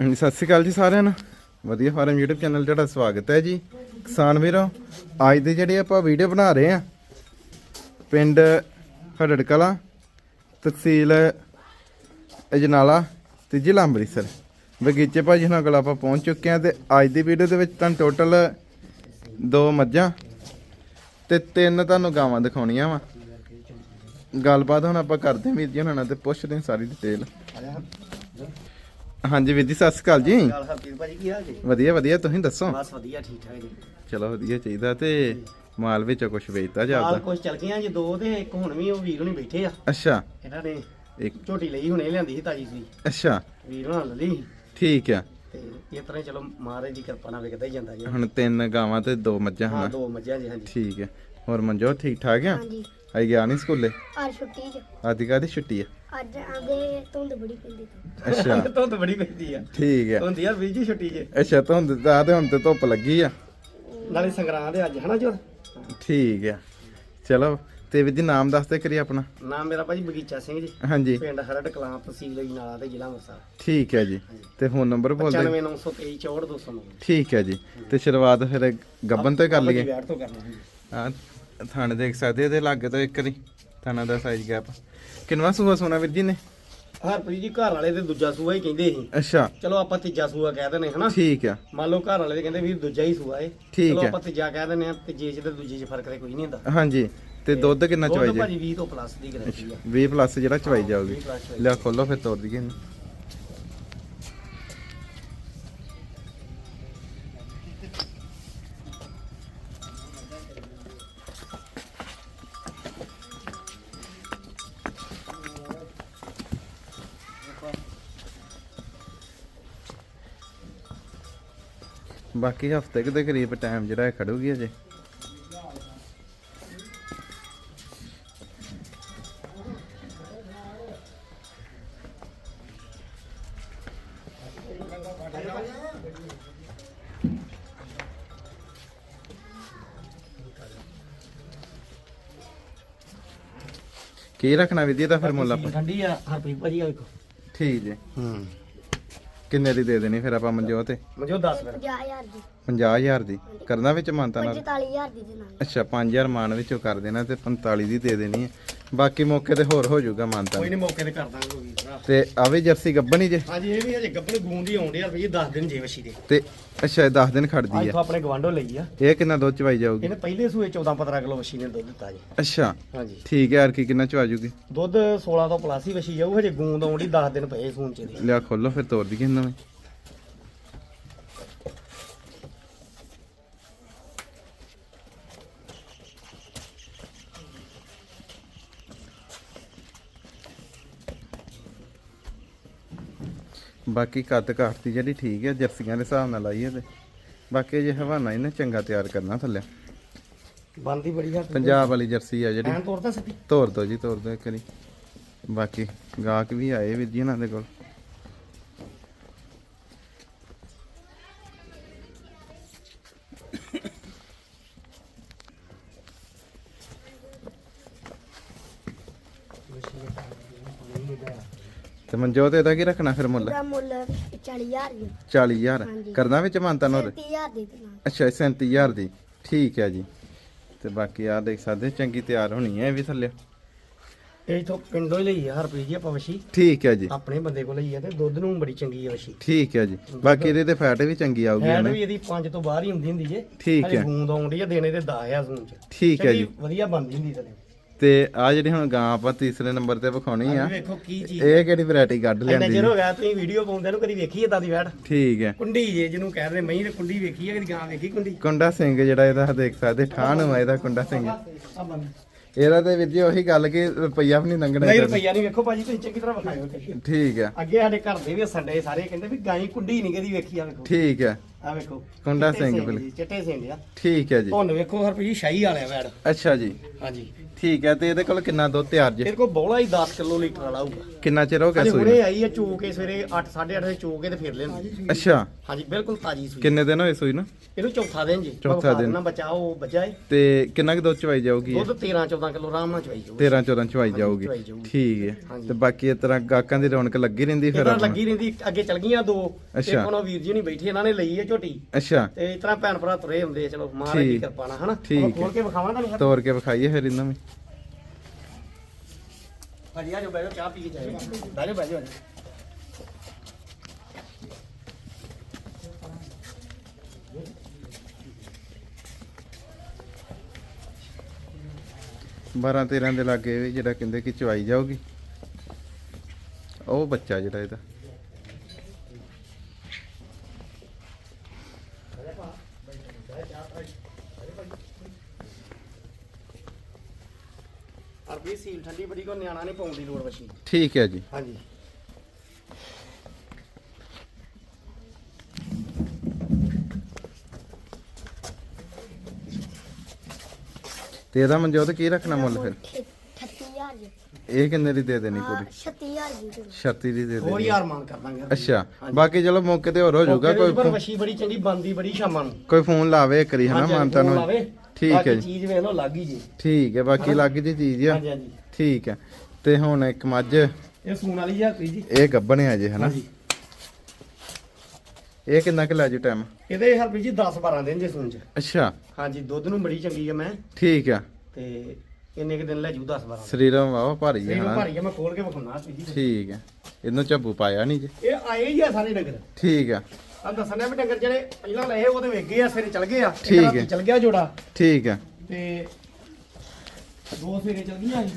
ਹਾਂਜੀ, ਸਤਿ ਸ਼੍ਰੀ ਅਕਾਲ ਜੀ ਸਾਰਿਆਂ ਨੂੰ। ਵਧੀਆ ਫਾਰਮ YouTube ਚੈਨਲ ਤੁਹਾਡਾ ਸਵਾਗਤ ਹੈ ਜੀ। ਕਿਸਾਨ ਵੀਰੋ ਅੱਜ ਦੇ ਜਿਹੜੇ ਆਪਾਂ ਵੀਡੀਓ ਬਣਾ ਰਹੇ ਆ ਪਿੰਡ ਹੜੜ ਕਲਾਂ ਤਹਿਸੀਲ ਅਜਨਾਲਾ ਤੇ ਜ਼ਿਲ੍ਹਾ ਅੰਮ੍ਰਿਤਸਰ। ਬਗੀਚੇ ਭਾਜੀ ਨਾਲ ਕੋਲ ਆਪਾਂ ਪਹੁੰਚ ਚੁੱਕੇ ਆ ਤੇ ਅੱਜ ਦੀ ਵੀਡੀਓ ਦੇ ਵਿੱਚ ਤੁਹਾਨੂੰ ਟੋਟਲ ਦੋ ਮੱਝਾਂ ਤੇ ਤਿੰਨ ਤੁਹਾਨੂੰ ਗਾਵਾਂ ਦਿਖਾਉਣੀਆਂ ਵਾ। ਗੱਲਬਾਤ ਹੁਣ ਆਪਾਂ ਕਰਦੇ ਹਾਂ ਵੀਰ ਜੀ ਉਹਨਾਂ ਨਾਲ ਤੇ ਪੁੱਛਦੇ ਹਾਂ ਸਾਰੀ ਡਿਟੇਲ ਹਾਂਜੀ ਵੀਰ ਜੀ ਸਤਿ ਸ਼੍ਰੀ ਅਕਾਲ ਜੀ। ਨਾਲ ਹਰਪ੍ਰੀਤ ਭਾਜੀ ਕੀ ਹਾਲ ਜੀ? ਵਧੀਆ ਵਧੀਆ ਤੁਸੀਂ ਦੱਸੋ? ਬਸ ਵਧੀਆ ਠੀਕ ਠਾਕ ਜੀ। ਚਲੋ ਵਧੀਆ ਚਾਹੀਦਾ ਤੇ ਮਾਲ ਵਿੱਚੋਂ ਕੁਝ ਵੇਚਤਾ ਹਾਲ ਜਾਂਦਾ ਕੁਛ ਚੱਲ ਗਈਆਂ ਜੀ ਦੋ ਤੇ ਇੱਕ ਹੁਣ ਵੀ ਉਹ ਵੀਰ ਹੁਣੀ ਬੈਠੇ ਆ। ਅੱਛਾ। ਇਹਨਾਂ ਨੇ ਇੱਕ ਝੋਟੀ ਲਈ ਹੁਣੇ ਲਿਆਂਦੀ ਸੀ ਤਾਜੀ ਸੀ ਅੱਛਾ। ਵੀਰ ਹੁਣਾਂ ਲੈ ਲਈ। ਠੀਕ ਆ। ਤੇ ਇਸ ਤਰ੍ਹਾਂ ਹੀ ਚਲੋ ਮਹਾਰਾਜ ਦੀ ਕਿਰਪਾ ਨਾਲ ਵਿਕਦਾ ਹੀ ਜਾਂਦਾ ਜੀ। ਹੁਣ ਤਿੰਨ ਗਾਵਾਂ ਤੇ ਦੋ ਮੱਝਾਂ ਹਾਂ ਹਨ? ਦੋ ਮੱਝਾਂ ਜੀ ਹਾਂਜੀ। ਠੀਕ ਹੈ ਹੋਰ ਮਨਜੋ ਠੀਕ ਠਾਕ ਆ? ਹਾਂਜੀ। ਆਈ ਗਿਆ ਨਹੀਂ ਸਕੂਲੇ? ਅੱਜ ਛੁੱਟੀ ਚ ਅੱਜ ਕਾਹਦੀ ਛੁੱਟੀ ਆ? ਅੱਜ ਆਂਦੇ ਧੁੰਦ ਬੜੀ ਪੈਂਦੀ ਤਾਂ ਅੱਛਾ। ਧੁੰਦ ਬੜੀ ਪੈਂਦੀ ਆ। ਠੀਕ ਹੈ ਧੁੰਦ ਯਾਰ ਵੀਰ ਜੀ ਛੁੱਟੀ ਜੇ। ਅੱਛਾ ਧੁੰਦ ਦਾ ਤੇ ਹੁਣ ਤੇ ਧੁੱਪ ਲੱਗੀ ਆ। ਨਾਲੇ ਸੰਗਰਾਂਦ ਹੈ ਅੱਜ ਹਨਾ ਜੋਰ ਠੀਕ ਆ। ਚਲੋ ਤੇ ਵੀਰ ਜੀ ਨਾਮ ਦੱਸ ਦੇ ਕਰੀ ਆਪਣਾ। ਨਾਮ ਮੇਰਾ ਭਾਜੀ ਬਗੀਚਾ ਸਿੰਘ ਜੀ। ਹਾਂਜੀ। ਪਿੰਡ ਹਰੜ ਕਲਾਂ ਤਹਿਸੀਲ ਅਜਨਾਲਾ ਤੇ ਜ਼ਿਲ੍ਹਾ ਅੰਮ੍ਰਿਤਸਰ। ਠੀਕ ਹੈ ਜੀ। ਤੇ ਫੋਨ ਨੰਬਰ ਬੋਲ ਦੇ 95923 64209 ਠੀਕ ਹੈ ਜੀ। ਤੇ ਸ਼ੁਰੂਆਤ ਫਿਰ ਗੱਬਨ ਤੋਂ ਹੀ ਕਰ ਲਈਏ। ਤੋਂ ਕਰਨਾ ਆ ਥਾਣੇ ਦੇਖ ਸਕਦੇ ਇਹਦੇ ਲਾਗੇ ਤੋਂ ਇੱਕ ਵਾਰੀ ਥਾਣਾ ਦਾ ਸਾਈਜ਼ ਗੈਪ ਕਿੰਨਵਾ ਸੂਆ ਸੋਨਾ ਵੀਰ ਜੀ ਨੇ? ਹਰਪ੍ਰੀਤ ਜੀ ਘਰ ਵਾਲੇ ਤੇ ਦੂਜਾ ਸੂਆ ਹੀ ਕਹਿੰਦੇ ਸੀ। ਅੱਛਾ। ਚਲੋ ਆਪਾਂ ਤੀਜਾ ਸੂਆ ਕਹਿ ਦਿੰਦੇ ਹਨਾ? ਠੀਕ ਆ। ਮੰਨ ਲਓ ਘਰ ਵਾਲੇ ਦੇ ਕਹਿੰਦੇ ਵੀ ਦੂਜਾ ਹੀ ਸੂਆ ਏ। ਠੀਕ ਚਲੋ। ਆਪਾਂ ਤੀਜਾ ਕਹਿ ਦਿੰਦੇ ਆ ਤੀਜੇ ਚ ਤੇ ਦੂਜੇ ਚ ਫ਼ਰਕ ਤੇ ਕੋਈ ਨਹੀਂ ਹੁੰਦਾ। ਹਾਂਜੀ। ਤੇ ਦੁੱਧ ਕਿੰਨਾ ਚਵਾਈ ਦੁੱਧ ਜੇ? ਭਾਜੀ 20 ਤੋਂ ਪਲੱਸ ਦੀ ਗਰੰਟੀ ਆ। 20 ਪਲੱਸ ਜਿਹੜਾ ਚਵਾਈ ਜਾਊਗੀ। 20 plus ਚਵਾਈ। ਲਿਆ ਖੋਲੋ ਫਿਰ ਤੋੜ ਦਈਏ ਇਹਨੂੰ। ਬਾਕੀ ਹਫ਼ਤੇ ਕੁ ਦੇ ਕਰੀਬ ਟਾਈਮ ਜਿਹੜਾ ਹੈ ਖੜੂਗੀ ਅਜੇ ਕੀ ਰੱਖਣਾ ਵਿਧੀ ਦਾ ਫਿਰ ਮੁੱਲ ਆਪਾਂ ਠੰਡੀ ਆ ਹਰਪ੍ਰੀਤ ਭਾਜੀ ਆ ਵੇਖੋ ਠੀਕ ਜੀ। ਹੂੰ। ਕਿੰਨੇ ਦੀ ਦੇ ਦੇਣੀ ਫਿਰ ਆਪਾਂ ਮਨਜੋਤ ਤੇ? ਮਜੋ 10 ਫਿਰ। 50000 ਦੀ। 50000 ਦੀ? ਕਰਨਾ ਵਿੱਚ ਮਾਨਤਾ ਨਾਲ? 45000 ਦੀ ਦੇ ਨਾਲ। ਅੱਛਾ 5000 ਮਾਨ ਵਿੱਚੋਂ ਕਰ ਦੇਣਾ ਤੇ 45 ਦੀ ਦੇ ਦੇਣੀ ਹੈ। ਬਾਕੀ ਮੌਕੇ ਤੇ ਹੋਰ ਹੋ ਜਾਊਗਾ ਮਾਨਤਾ ਕੋਈ ਨਹੀਂ। ਮੌਕੇ ਤੇ ਕਰ ਦਾਂਗੇ ਕੋਈ ਭਰਾ। ਤੇ ਆ ਵੀ ਜਰਸੀ ਗੱਬਣੀ ਜੇ? ਹਾਂਜੀ ਇਹ ਵੀ ਹਜੇ ਗੱਬੜ ਗੂੰਦੀ ਆਉਂਦੇ ਆ ਰੁਪਈਏ 10 ਦਿਨ ਜੇ ਵਸ਼ੀ ਦੇ। ਤੇ ਅੱਛਾ 10 ਦਿਨ ਖੜਦੀ ਅੱਜ ਆ। ਆਪਣੇ ਗਵਾਂਢੋਂ ਲਈ ਆ। ਇਹ ਕਿੰਨਾ ਦੁੱਧ ਚਵਾਈ ਜਾਊਗੀ? ਇਹਨੇ ਪਹਿਲੇ ਸੂਏ 14 15 ਕਿਲੋ ਵਸ਼ੀ ਨੇ ਦੁੱਧ ਦਿੱਤਾ ਜੀ। ਅੱਛਾ। ਹਾਂਜੀ। ਠੀਕ ਹੈ ਯਾਰ ਕੀ ਕਿੰਨਾ ਚਵਾ ਜੂਗੀ? ਦੁੱਧ 16 ਤੋਂ ਪਲੱਸ ਹੀ ਵਸ਼ੀ ਜਾਊ ਹਜੇ ਗੂੰਦ ਆਉਂਦੀ 10 ਦਿਨ ਪਏ ਸੂਨ ਚ ਦੇ ਲਿਆ ਖੋਲੋ ਫਿਰ ਤੋੜ ਦਈਏ ਇਹਨਾਂ ਨੂੰ। ਬਾਕੀ ਕੱਦ ਕਾਠ ਦੀ ਜਿਹੜੀ ਠੀਕ ਹੈ ਜਰਸੀਆਂ ਦੇ ਹਿਸਾਬ ਨਾਲ ਲਾਈਏ ਤੇ। ਬਾਕੀ ਜੇ ਹਵਾਨਾ ਇਹਨੇ ਚੰਗਾ ਤਿਆਰ ਕਰਨਾ ਥੱਲੇ। ਬੰਦੀ ਬੜੀ ਹੱਥ ਪੰਜਾਬ ਵਾਲੀ ਜਰਸੀ ਆ ਜਿਹੜੀ। ਐਂ ਤੋਰ ਦੋ ਜੀ ਤੋਰ ਦੋ ਇੱਕ ਵਾਰੀ। ਬਾਕੀ ਗਾਹਕ ਵੀ ਆਏ ਵੀਰ ਜੀ ਇਹਨਾਂ ਦੇ ਕੋਲ। ਤੇ ਮਨਜੋਤ ਇਹਦਾ ਕੀ ਰੱਖਣਾ ਫਿਰ ਮੁੱਲ? ਮੁੱਲ 40000 ਦੀ 40000 ਹਾਂਜੀ। ਕਰਨਾ ਵਿੱਚ ਮਾਨਤਾ ਨੋਰ 30000 ਦੀ ਅੱਛਾ 37000 ਦੀ। ਠੀਕ ਹੈ ਜੀ। ਤੇ ਬਾਕੀ ਆ ਦੇਖ ਸਕਦੇ ਚੰਗੀ ਤਿਆਰ ਹੋਣੀ ਹੈ ਇਹ ਵੀ ਥੱਲੇ। ਇਹ ਇਥੋਂ ਪਿੰਡੋਂ ਹੀ ਲਈ ਆ ਹਰਪ੍ਰੀਤ ਜੀ ਆਪਾਂ ਵਸ਼ੀ। ਠੀਕ ਹੈ ਜੀ। ਆਪਣੇ ਬੰਦੇ ਕੋਲ ਲਈ ਆ ਤੇ ਦੁੱਧ ਨੂੰ ਬੜੀ ਚੰਗੀ ਆ ਵਸ਼ੀ। ਠੀਕ ਹੈ ਜੀ। ਬਾਕੀ ਇਹਦੇ ਤੇ ਫੈਟ ਵੀ ਚੰਗੀ ਆਊਗੀ ਹਨਾ। ਵੀ ਇਹਦੀ 5 ਤੋਂ ਬਾਹਰ ਹੀ ਹੁੰਦੀ ਹੁੰਦੀ ਜੇ। ਠੀਕ ਹੈ। ਗੂੰਦ ਆਉਂਦੀ ਆ ਦੇਣੇ ਤੇ 10000 ਸੂਨ ਚ। ਠੀਕ ਹੈ ਜੀ। ਵਧੀਆ ਬਣਦੀ ਹੁੰਦੀ ਥਲੇ ਤੇ ਆ ਜਿਹੜੀ ਹੁਣ ਗਾਂ ਆਪਾਂ ਤੀਸਰੇ ਨੰਬਰ ਤੇ ਵਿਖਾਉਣੀ ਆ ਵੇਖੋ ਕੀ ਚੀਜ਼ ਇਹ ਕਿਹੜੀ ਵੈਰਾਈਟੀ ਕੱਢ ਇੰਨਾ ਲਿਆਂਦੀ ਚਿਰ ਹੋ ਗਿਆ ਤੁਸੀਂ ਵੀਡੀਓ ਪਾਉਂਦੇ ਨੂੰ ਕਦੀ ਵੇਖੀ ਏਦਾਂ ਦੀ ਵੈੜ ਠੀਕ ਹੈ ਕੁੰਡੀ ਜੇ ਜਿਹਨੂੰ ਕਹਿੰਦੇ ਮਹੀਂ ਤੇ ਕੁੰਡੀ ਵੇਖੀ ਆ ਕਦੀ ਗਾਂ ਵੇਖੀ ਕੁੰਡੀ? ਕੁੰਡਾ ਸਿੰਘ ਜਿਹੜਾ ਇਹਦਾ ਦੇਖ ਸਕਦੇ ਠਾਣ ਵਾ ਇਹਦਾ ਕੁੰਡਾ ਸਿੰਘ। ਆ ਬੰਦ ਇਹਦਾ ਤੇ ਵੀਰ ਜੀ ਉਹੀ ਗੱਲ ਕਿ ਰੁਪਈਆ ਵੀ ਨਹੀਂ ਲੰਘਣਾ ਨਹੀਂ ਇਹਦਾ। ਰੁਪਈਆ ਨਹੀਂ ਵੇਖੋ ਭਾਜੀ ਤੁਸੀਂ ਚੰਗੀ ਤਰ੍ਹਾਂ ਵਿਖਾਇਓ ਤੇ। ਠੀਕ ਹੈ ਅੱਗੇ ਸਾਡੇ ਘਰ ਦੇ ਵੀ ਸੰਡੇ ਸਾਰੇ ਕਹਿੰਦੇ ਵੀ ਗਾਂ ਕੁੰਡੀ ਨਹੀਂ ਕਦੀ ਵੇਖੀ ਆ ਵੇਖੋ। ਠੀਕ ਹੈ ਆ ਵੇਖੋ। ਕੁੰਡਾ ਚਿੱਟੇ ਸਿੰਘ ਸਿੰਘ ਬਿਲ- ਜੀ, ਚਿੱਟੇ ਸਿੰਘ ਆ। ਠੀਕ ਹੈ ਜੀ। ਹੁਣ ਵੇਖੋ ਹਰਪ੍ਰੀਤ ਸ਼ਾਹੀ ਵਾਲਿਆ ਵੈੜ ਅੱਛਾ ਜੀ। ਹਾਂਜੀ। ਠੀਕ ਹੈ ਤੇ ਇਹਦੇ ਕੋਲ ਕਿੰਨਾ ਦੁੱਧ ਤਿਆਰ ਜੇ? ਇਹਦੇ ਕੋਲ ਬੋਲਾ ਹੀ 10 ਕਿਲੋ ਲੀਟਰ ਵਾਲਾ ਹੋਊਗਾ। ਕਿੰਨਾ ਚਿਰ ਹੋ ਗਿਆ ਸੂਈ ਹੁਣੇ ਨੂੰ? ਆਈ ਹੈ ਚੋ ਕੇ ਸਵੇਰੇ 8 8:30 ਦੇ ਚੋ ਕੇ ਤੇ ਫਿਰ ਲੈਂਦੀ ਅੱਛਾ। ਹਾਂਜੀ ਬਿਲਕੁਲ ਤਾਜੀ ਸੂਈ। ਕਿੰਨੇ ਦਿਨ ਹੋਏ ਸੂਈ ਨੂੰ? ਇਹਨੂੰ ਚੌਥਾ ਦਿਨ ਜੀ। ਚੌਥਾ ਦਿਨ। ਨਾ ਬਚਾ ਉਹ ਬਚਾ ਏ। ਤੇ ਕਿੰਨਾ ਕੁ ਦੁੱਧ ਚਵਾਈ ਜਾਊਗੀ ਦੁੱਧ 13 14 ਕਿਲੋ ਆਰਾਮ ਨਾਲ ਚਵਾਈ ਜਾਊ 13 14 ਚਵਾਈ ਜਾਊਗੀ। ਚਵਾਈ ਜਾਊਗੀ। ਠੀਕ ਹੈ। ਹਾਂਜੀ। ਤੇ ਬਾਕੀ ਇਸ ਤਰ੍ਹਾਂ ਗਾਹਕਾਂ ਦੀ ਰੌਣਕ ਲੱਗੀ ਰਹਿੰਦੀ ਫਿਰ ਇਹਦਾ ਆਪਣਾ। ਲੱਗੀ ਰਹਿੰਦੀ ਅੱਗੇ ਚਲ ਗਈਆਂ ਦੋ। ਅੱਛਾ। ਇੱਕ ਉਹਨਾਂ ਵੀਰ ਜੀ ਨਹੀਂ ਬੈਠੇ ਇਹਨਾਂ ਨੇ ਲਈ ਹੈ ਝੋਟੀ। ਅੱਛਾ। ਤੇ ਇਸ ਤਰ੍ਹਾਂ ਭੈਣ ਭਰਾ ਤੁਰੇ ਹੁੰਦੇ ਆ, ਚਲੋ ਦੀ ਠੀਕ। ਕਿਰਪਾ ਨਾਲ ਹਨਾ? ਠੀਕ ਆਪਾਂ ਹੈ। ਖੋਲ ਕੇ ਵਿਖਾਵਾਂ ਤੁਹਾਨੂੰ ਤੋੜ ਕੇ ਵਿਖਾਈਏ ਫਿਰ ਇਹਨਾਂ ਵੀ ਭਾਜੀ ਆ ਜਾਓ, ਬਹਿ ਚਾਹ ਪੀ ਕੇ ਜਾਇਓ। ਬਹਿ ਜਾਓ ਬਹਿ ਜਾਓ, ਆ ਜਾਓ। 12 13 ਦੇ ਲਾਗੇ ਜਿਹੜਾ ਕਹਿੰਦੇ ਕਿ ਚਵਾਈ ਜਾਊਗੀ। ਉਹ ਬੱਚਾ ਜਿਹੜਾ ਇਹਦਾ। ਠੰਡੀ ਬੜੀ ਕੋ ਨਿਆਣਾ ਨਹੀਂ ਪਾਉਣ ਦੀ ਲੋੜ ਵਸ਼ੀ ਠੀਕ ਹੈ ਜੀ। ਹਾਂਜੀ। ਤੇ ਇਹਦਾ ਮਨਜੋਤ ਕੀ ਰੱਖਣਾ ਮੁੱਲ ਫਿਰ? 38000 ਜੀ। ਇਹ ਕਿੰਨੇ ਦੀ ਦੇ ਦੇਣੀ ਪੂਰੀ? 36000 ਦੀ ਦੇ 36 ਦੀ ਦੇ ਹੋਰ ਦੇਣੀ। ਯਾਰ ਮਾਨ ਕਰ ਦਾਂਗੇ। ਅੱਛਾ। ਬਾਕੀ ਚਲੋ ਮੌਕੇ ਤੇ ਹੋਰ ਹੋ ਜਾਊਗਾ ਕੋਈ ਪਰ ਫੋ- ਵਸ਼ੀ ਬੜੀ ਚੰਗੀ ਬੰਦੀ ਬੜੀ ਸ਼ਾਮਾਂ ਨੂੰ। ਕੋਈ ਫੋਨ ਲਾਵੇ ਇੱਕ ਵਾਰੀ ਹਨਾ ਹਾਂਜੀ, ਮਾਨਤਾ ਨੂੰ। ਲਾਵੇ। ਠੀਕ ਹੈ ਬਾਕੀ ਜੀ। ਚੀਜ਼ ਵੇਖ ਲਓ ਲੱਗ ਹੀ ਜੀ। ਠੀਕ ਹੈ ਬਾਕੀ ਲੱਗ ਦੀ ਚੀਜ਼ ਆ। ਹਾਂਜੀ ਹਾਂਜੀ। ਠੀਕ ਹੈ। ਤੇ ਹੁਣ ਇੱਕ ਮੱਝ। ਇਹ ਸੂਣ ਵਾਲੀ ਆ ਕੋਈ ਜੀ? ਇਹ ਗੱਬਣ ਆ ਜੇ ਹਨਾ? ਹਾਂਜੀ। ਇਹ ਕਿੰਨਾ ਕੁ ਲੈ ਜੂ ਟਾਈਮ ਇਹਦੇ ਹਰਪ੍ਰੀਤ ਜੀ 10 12 ਦਿਨ ਜੇ ਸੂਣ ਚ। ਅੱਛਾ। ਹਾਂਜੀ ਦੁੱਧ ਨੂੰ ਬੜੀ ਚੰਗੀ ਆ ਮੈਂ। ਠੀਕ ਆ। ਤੇ ਇੰਨੇ ਕੁ ਦਿਨ ਲੈ ਜੂ 10 12 ਸਰੀਰੋਂ ਵਾਵਾ ਭਾਰੀ ਹੈ ਹਨਾ? ਭਾਰੀ ਆ ਮੈਂ ਖੋਲ ਕੇ ਵਿਖਾਉਣਾ ਹਰਪ੍ਰੀਤ ਜੀ। ਠੀਕ ਹੈ ਇਹਨੂੰ ਝੱਬੂ ਪਾਇਆ ਨਹੀਂ ਜੇ। ਇਹ ਆਏ ਹੀ ਆ ਸਾਰੇ ਡੰਗਰ। ਠੀਕ ਆ। ਆ ਦੱਸਣਾ ਵੀ ਡੰਗਰ ਜਿਹੜੇ ਪਹਿਲਾਂ ਲਏ ਉਹਦੇ ਵੇਖ ਗਏ ਆ ਸਵੇਰੇ ਚਲ ਗਏ ਆ। ਇੱਕ ਠੀਕ ਰਾਤੀ ਹੈ। ਚਲ ਗਿਆ ਜੋੜਾ। ਠੀਕ ਆ। ਤੇ ਦੋ ਸਵੇਰੇ ਚਲ ਗਈਆਂ ਸੀ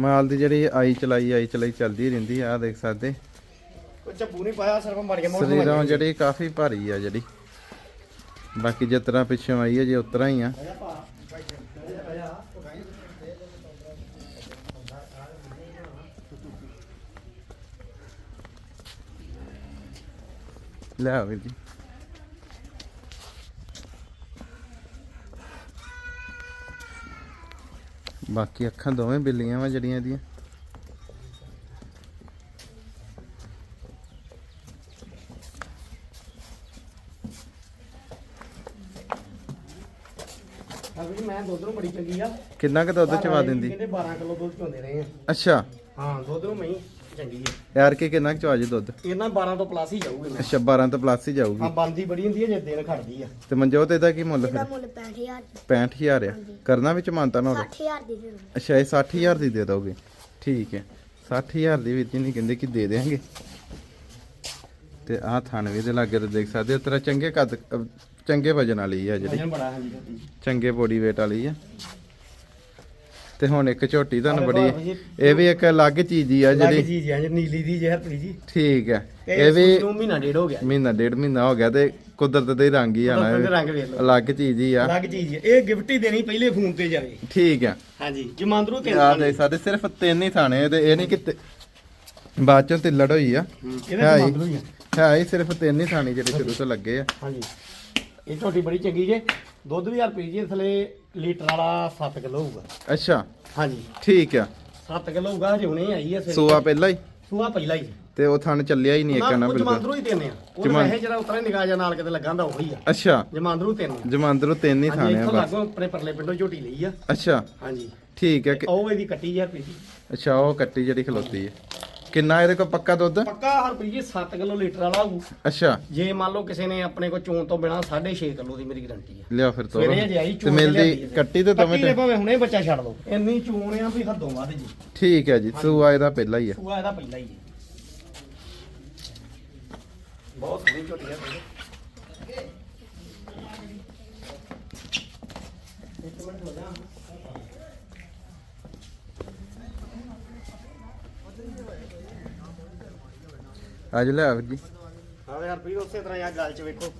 ਮਾਲ ਦੀ ਜਿਹੜੀ ਆਈ ਚਲਾਈ ਆਈ ਚਲਾਈ ਚੱਲਦੀ ਰਹਿੰਦੀ ਆ ਆਹ ਦੇਖ ਸਕਦੇ। ਕੋਈ ਝੱਬੂ ਨਹੀਂ ਪਾਇਆ ਸਿਰਫ ਮਾੜੀਆਂ ਮੋਟੀਆਂ ਸਰੀਰੋਂ ਜਿਹੜੀ ਕਾਫੀ ਭਾਰੀ ਆ ਜਿਹੜੀ। ਬਾਕੀ ਜਿਸ ਤਰ੍ਹਾਂ ਪਿੱਛੋਂ ਆਈ ਹੈ ਜੇ ਉਤਰਾ ਹੀ ਆ। ਲੈ ਆ ਵੀਰ ਜੀ। ਬਾਕੀ ਅੱਖਾਂ ਦੋਵੇਂ ਬਿੱਲੀਆਂ ਵਾ ਜਿਹੜੀਆਂ ਇਹਦੀਆਂ ਹਾਂ ਵੀ ਮੈਂ ਦੁੱਧ ਨੂੰ ਬੜੀ ਚੰਗੀ ਆ। ਕਿੰਨਾ ਕੁ ਦੁੱਧ ਚਵਾ ਦਿੰਦੀ? ਕਹਿੰਦੇ 12 ਕਿਲੋ ਦੁੱਧ ਚੋਂਦੇ ਰਹੇ ਆ। ਅੱਛਾ। ਹਾਂ ਦੁੱਧ ਨੂੰ ਮੈਂ ਚੰਗੀ ਆ ਯਾਰ ਕਿ ਕਿੰਨਾ ਚਵਾ ਜੇ ਦੁੱਧ? ਇਹਨਾਂ 12 ਤੋਂ ਪਲੱਸ ਹੀ ਜਾਊਗੀ ਮੈਂ ਅੱਛਾ 12 ਤੋਂ ਪਲੱਸ ਹੀ ਜਾਊਗੀ। ਹਾਂ ਬੰਦੀ ਬੜੀ ਹੁੰਦੀ ਹੈ ਜੇ ਦਿਨ ਖੜਦੀ ਆ। ਤੇ ਮਨਜੋਤ ਇਹਦਾ ਕੀ ਮੁੱਲ ਇਹਦਾ ਫਿਰ ਮੁੱਲ 65000 ਜੀ 65000 ਆ। ਕਰਨਾ ਵਿੱਚ ਮਾਨਤਾ ਨਾ ਹੋਵੇ 60000 ਦੀ ਦੇ ਦਿਓ। ਅੱਛਾ ਇਹ 60000 ਦੀ ਦੇ ਦੋਗੇ। ਠੀਕ ਹੈ। 60000 ਦੀ ਵਿੱਚ ਨਹੀਂ ਕਹਿੰਦੇ ਕਿ ਦੇ ਦੇਾਂਗੇ ਤੇ ਆਹ ਥਣ ਵੀ ਦੇ ਲਾਗੇ ਤੇ ਦੇਖ ਸਕਦੇ ਹੋ। ਤੇਰਾ ਚੰਗੇ ਕੱਦ ਅਹ ਚੰਗੇ ਵਜਨ ਵਾਲੀ ਆ ਜਿਹੜੀ। ਵਜਨ ਬੜਾ ਚੰਗੇ ਬੋਡੀ weight ਵਾਲੀ ਆ। ਤੇ ਹੁਣ ਇੱਕ ਝੋਟੀ ਤੁਹਾਨੂੰ ਬੜੀ ਜੀ। ਇਹ ਵੀ ਇੱਕ ਅਲੱਗ ਚੀਜ਼ ਹੀ ਆ ਜਿਹੜੀ ਚੀਜ਼ ਆ ਜੀ ਨੀਲੀ ਦੀ ਜ਼ਹਿਰ ਪੀ ਜੀ। ਠੀਕ ਹੈ ਇਹ ਇਹ ਵੀ ਨੂੰ ਮਹੀਨਾ ਡੇਢ ਹੋ ਗਿਆ। ਮਹੀਨਾ ਡੇਢ ਮਹੀਨਾ ਹੋ ਗਿਆ ਤੇ ਕੁਦਰਤ ਦੇ ਰੰਗ ਹੀ ਆਣਾ। ਅਲੱਗ ਚੀਜ਼ ਹੀ ਆ। ਲੱਗ ਚੀਜ਼ ਆ। ਇਹ ਗਿਫਟ ਹੀ ਦੇਣੀ ਪਹਿਲੇ ਫੋਨ ਤੇ ਜਾਵੇ। ਠੀਕ ਆ। ਹਾਂਜੀ ਜਮਾਂਦਰੂ ਤੇ ਆ ਦੇ ਸਾਡੇ ਸਿਰਫ ਤਿੰਨ ਹੀ ਥਾਣੇ ਤੇ ਇਹ ਨਹੀਂ ਕਿ ਤੇ- ਬਾਅਦ ਚੋਂ ਤਿੱਲੜ ਹੋਈ ਆ। ਇਹਦੇ ਹੈ ਹੀ- ਜਮਾਂਦਰੂ ਹੀ ਆ। ਹੈ ਹੀ ਸਿਰਫ ਤਿੰਨ ਹੀ ਥਾਣੇ ਜਿਹੜੇ ਸ਼ੁਰੂ ਤੋਂ ਲੱਗੇ ਆ। ਹਾਂਜੀ। ਇਹ ਝੋਟੀ ਬੜੀ ਚੰਗੀ ਜੇ। ਦੁੱਧ ਵੀ ਹਰ ਪੀ ਜੀ ਥਲੇ ਲੀਟਰ ਵਾਲਾ 7 ਕਿਲੋ ਹੋਊਗਾ। ਅੱਛਾ। ਹਾਂਜੀ। ਠੀਕ ਆ। 7 ਕਿਲੋ ਹੋਊਗਾ ਹਜੇ ਹੁਣੇ ਆਈ ਹੈ ਸੂਆ ਪਹਿਲਾਂ ਹੀ? ਸੂਆ ਪਹਿਲਾ ਹੀ ਤੇ ਉਹ ਥਣ ਚੱਲਿਆ ਹੀ ਨਹੀਂ ਇੱਕ ਨਾ ਬਿਲਕੁਲ। ਜਮਾਂਦਰੂ ਹੀ ਤਿੰਨ ਆ। ਉਹ ਵੈਸੇ ਜਿਹੜਾ ਉਤਰਾ ਨਿਗਾਹ ਜਾਂ ਨਾਲ ਕਿਤੇ ਲੱਗਾ ਹੁੰਦਾ ਉਹੀ ਆ। ਅੱਛਾ। ਜਮਾਂਦਰੂ ਤਿੰਨ ਜਮਾਂਦਰੋਂ ਤਿੰਨ ਹੀ ਥਾਣੇ ਆ ਬਸ। ਲੱਗੋ ਆਪਣੇ ਪਰਲੇ ਪਿੰਡੋਂ ਝੋਟੀ ਲਈ ਆ। ਅੱਛਾ। ਹਾਂਜੀ। ਠੀਕ ਹੈ ਉਹ ਇਹਦੀ ਕੱਟੀ ਯਾਰ ਪੀ ਜੀ ਅੱਛਾ ਉਹ ਕੱਟੀ ਜਿਹੜੀ ਖਲੋਤੀ ਹੈ ਕਿੰਨਾ ਇਹਦੇ ਕੋਲ ਪੱਕਾ ਦੁੱਧ? ਪੱਕਾ ਹਰ ਪੀ ਜੀ 7 ਕਿਲੋ ਲੀਟਰ ਵਾਲਾ ਹੋਊ। ਅੱਛਾ। ਜੇ ਮੰਨ ਲਓ ਕਿਸੇ ਨੇ ਆਪਣੇ ਕੋ ਚੋਣ ਤੋਂ ਬਿਨਾ 6.5 ਕਿਲੋ ਦੀ ਮੇਰੀ ਗਾਰੰਟੀ ਆ। ਲਿਆ ਫਿਰ ਤੋਰੋ ਸਵੇਰੇ ਜੇ ਆਈ ਤੇ ਚੋਣ ਮਿਲਦੀ ਕੱਟੀ ਤੇ ਕੱਟੀ ਤਵੇਂ ਦੇ ਭਾਵੇਂ ਹੁਣੇ ਬੱਚਾ ਛੱਡ ਲਓ ਇੰਨੀ ਚੋਣ ਆ ਵੀ ਹੱਦੋਂ ਵੱਧ ਜੀ। ਠੀਕ ਹੈ ਜੀ ਸੂਆ ਇਹਦਾ ਪਹਿਲਾਂ ਹੀ ਆ। ਸੂਆ ਇਹਦਾ ਪਹਿਲਾ ਹੀ ਹੈ ਬਹੁਤ ਸੋਹਣੀ ਝੋਟੀ ਆ ਵੀਰੇ। ਇੱਕ ਮਿੰਟ ਹੋ ਜਾ ਅੱਜ ਲੈ ਆ ਵੀਰ ਜੀ। ਹਾਂ ਯਾਰ ਵੀ ਉਸੇ ਤਰ੍ਹਾਂ ਆ ਗੱਲ ਚ ਵੇਖੋ।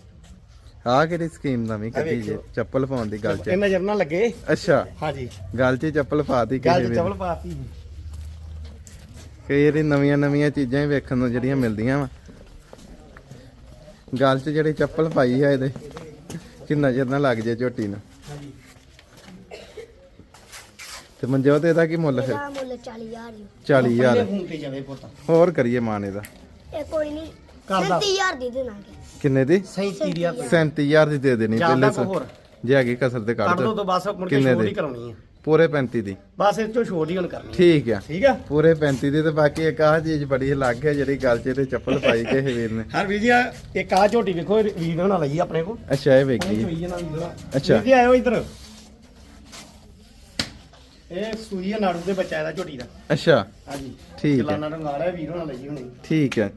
ਆਹ ਕਿਹੜੀ ਸਕੀਮ ਨਵੀਂ ਕੱਢੀ ਜੇ। ਚੱਪਲ ਪਾਉਣ ਦੀ ਗੱਲ ਇਹ ਚ ਨਜ਼ਰ ਨਾ ਲੱਗੇ। ਅੱਛਾ। ਹਾਂਜੀ। ਗੱਲ 'ਚ ਚੱਪਲ ਪਾਤੀ ਗੱਲ ਕਿਸੇ ਚ ਵੀ ਚਵਲ ਪਾਤੀ। ਕਈ ਵਾਰੀ ਨਵੀਆਂ ਨਵੀਆਂ ਚੀਜ਼ਾਂ ਹੀ ਵੇਖਣ ਨੂੰ ਜਿਹੜੀਆਂ ਮਿਲਦੀਆਂ ਵਾ। ਗੱਲ 'ਚ ਜਿਹੜੀ ਚੱਪਲ ਪਾਈ ਆ ਇਹਦੇ ਕਿ ਨਜ਼ਰ ਨਾ ਲੱਗ ਜੇ ਝੋਟੀ ਨੂੰ। ਤੇ ਮਨਜੋਤ ਇਹਦਾ ਕੀ ਮੁੱਲ ਫਿਰ? ਮੁੱਲ 40000 ਜੀ 40000 ਫੋਨ ਤੇ ਜਾਵੇ ਪੁੱਤ। ਹੋਰ ਕਰੀਏ ਮਾਨ ਇਹਦਾ। ਇਹ ਕੋਈ ਨਹੀਂ ਕਰ ਦੱਸ। 30000 ਦੀ ਦੇਣਾਗੇ। ਕਿੰਨੇ ਦੀ? 37000 37000 ਦੀ। ਦੇ ਦੇਣੀ ਜ਼ਿਆਦਾ ਪਹਿਲੇ ਕੋ ਹੋਰ। ਜੇ ਹੈਗੀ ਕਸਰ ਤੇ ਕੱਢ ਦੋ ਤੋਂ ਬਸ ਮੁੜ ਕੇ ਕਿੰਨੇ ਛੋੜ ਦੇ? ਹੀ ਕਰਾਉਣੀ ਹੈ। ਪੂਰੇ 35 ਦੀ। ਬਸ ਇਹ ਚੋਂ ਛੋੜ ਹੀ ਹੁਣ ਕਰਨੀ ਹੈ। ਠੀਕ ਆ। ਠੀਕ ਆ? ਪੂਰੇ 35 ਦੀ ਤੇ ਬਾਕੀ ਇੱਕ ਆਹ ਚੀਜ਼ ਬੜੀ ਅਲੱਗ ਹੈ ਜਿਹੜੀ ਗੱਲ 'ਚ ਇਹਦੇ ਚੱਪਲ ਪਾਈ ਕਿਸੇ ਵੀਰ ਨੇ। ਹਰ ਵੀਰ ਜੀ ਆਹ ਇੱਕ ਆ ਝੋਟੀ ਵੇਖੋ ਇਹ ਵੀਰ ਨਾਲ ਲਈ ਆਪਣੇ ਕੋ ਅੱਛਾ ਇਹ ਵੇਖੀ ਜਨਾ ਵੀਰ। ਅੱਛਾ। ਵੀਰ ਜੀ ਆਇਓ ਇੱਧਰ। ਇਹ ਸੂਈ ਆ ਨਾੜੂ ਦੇ ਬੱਚਾ ਇਹਦਾ ਝੋਟੀ ਦਾ। ਅੱਛਾ। ਹਾਂਜੀ। ਠੀਕ ਹੈ। ਚਲਾਨਾ ਰੰਗਾ ਰਿਹਾ ਵੀਰ ਨਾਲ ਲਈ ਹੁਣੀ। ਠੀਕ ਹੈ।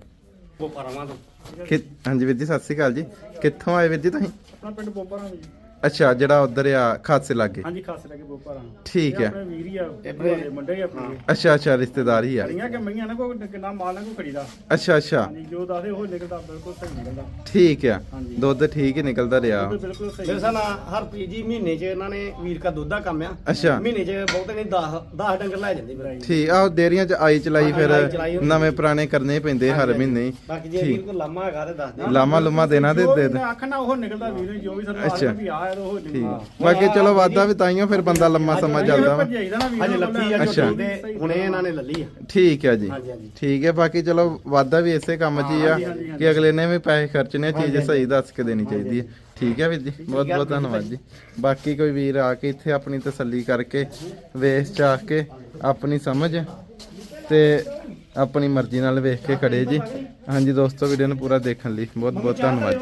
ਉਹ ਪਰਵਾਂ ਤੋਂ। ਕਿ ਹਾਂਜੀ ਵੀਰ ਜੀ ਸਤਿ ਸ਼੍ਰੀ ਅਕਾਲ ਜੀ। ਕਿੱਥੋਂ ਆਏ ਵੀਰ ਜੀ ਤੁਸੀਂ? ਆਪਣਾ ਪਿੰਡ ਬੋਪਾਰਾਂ ਜੀ। ਅੱਛਾ ਜਿਹੜਾ ਉਧਰ ਆ ਖਾਸੇ ਲਾਗੇ? ਹਾਂਜੀ ਖਾਸ ਲੱਗੇ ਬੋਪਾਰਾਂ ਠੀਕ ਹੈ। ਆਪਣੇ ਵੀਰ ਹੀ ਆ ਇਹ ਭੂਆ ਦੇ ਮੁੰਡੇ ਹੀ ਆਪਣੇ। ਅੱਛਾ ਅੱਛਾ ਰਿਸ਼ਤੇਦਾਰ ਹੀ ਆ। ਕੜੀਆਂ ਕਿ ਮਈਆਂ ਨਾ ਕੋਈ ਕਿੰਨਾ ਮਾਲ ਨਾ ਕੋਈ ਖੜੀਦਾ। ਅੱਛਾ ਅੱਛਾ। ਹਾਂਜੀ ਜੋ ਦੱਸਦੇ ਉਹ ਨਿਕਲਦਾ ਬਿਲਕੁਲ ਸਹੀ ਨਿਕਲਦਾ। ਠੀਕ ਆ। ਹਾਂਜੀ। ਦੁੱਧ ਠੀਕ ਹੀ ਨਿਕਲਦਾ ਰਿਹਾ। ਉਹ ਬਿਲਕੁਲ ਸਹੀ ਮੇਰੇ ਸਾਨਾ ਹਰ ਪੀ ਜੀ ਮਹੀਨੇ 'ਚ ਇਹਨਾਂ ਨੇ ਵੀਰ ਕਾ ਦੁੱਧ ਦਾ ਕੰਮ ਆ। ਅੱਛਾ। ਮਹੀਨੇ 'ਚ ਬਹੁਤੇ ਨਹੀਂ 10 10 ਡੰਗਰ ਲੈ ਜਾਂਦੇ ਵੀਰ ਠੀਕ ਆ ਉਹ ਡੇਰੀਆਂ 'ਚ ਆਈ ਚਲਾਈ ਫਿਰ ਆਈ ਚਲਾਈ ਹੁੰਦੀ। ਨਵੇਂ ਪੁਰਾਣੇ ਕਰਨੇ ਪੈਂਦੇ ਹਰ ਮਹੀਨੇ। ਹੀ। ਬਾਕੀ ਜੇ ਵੀਰ ਕੋ ਲਾਮਾ ਹੈਗਾ ਤੇ ਦੱਸ ਦੇ ਲਾਮਾ ਲੁਮਾ ਦੇਣਾ ਤੇ ਦੇ ਦੇ। ਮੈਂ ਆਖਣਾ ਉਹ ਨਿਕਲਦਾ ਵੀਰ ਜੋ ਵੀ ਸਾਨੂੰ ਅੱਛਾ। ਆਖਣਾ ਵੀ ਆ ਬਾਕੀ ਚਲੋ ਵਾਦਾ ਵੀ ਤਾਈਓ ਫਿਰ ਬੰਦਾ ਲੰਮਾ ਸਮਾਂ ਚੱਲਦਾ ਵਾ। ਭੱਜਿਆ ਨਾ ਵੀਰ ਹਜੇ ਲੱਤੀ ਆ ਅੱਛਾ। ਝੋਟੀ ਤੇ ਹੁਣੇ ਇਹਨਾਂ ਨੇ ਲੱਲੀ ਆ। ਠੀਕ ਹੈ ਜੀ। ਹਾਂਜੀ ਹਾਂਜੀ। ਠੀਕ ਹੈ ਬਾਕੀ ਚਲੋ ਵਾਦਾ ਵੀ ਇਸੇ ਕੰਮ 'ਚ ਹੀ ਆ ਹਾਂਜੀ, ਹਾਂਜੀ, ਕਿ ਅਗਲੇ ਨੇ ਵੀ ਪੈਸੇ ਖਰਚਣੇ ਚੀਜ਼ ਸਹੀ ਦੱਸ ਕੇ ਦੇਣੀ ਚਾਹੀਦੀ ਹੈ ਠੀਕ ਹੈ ਵੀਰ ਜੀ ਬਹੁਤ ਬਹੁਤ ਧੰਨਵਾਦ ਜੀ। ਬਾਕੀ ਕੋਈ ਵੀਰ ਆ ਕੇ ਇੱਥੇ ਆਪਣੀ ਤਸੱਲੀ ਕਰਕੇ ਵੇਖ ਚਾਖ ਕੇ ਆਪਣੀ ਸਮਝ ਤੇ ਆਪਣੀ ਮਰਜ਼ੀ ਨਾਲ ਵੇਖ ਕੇ ਖੜੇ ਜੀ। ਹਾਂਜੀ ਦੋਸਤੋ ਵੀਡੀਓ ਨੂੰ ਪੂਰਾ ਦੇਖਣ ਲਈ ਬਹੁਤ ਬਹੁਤ ਧੰਨਵਾਦ।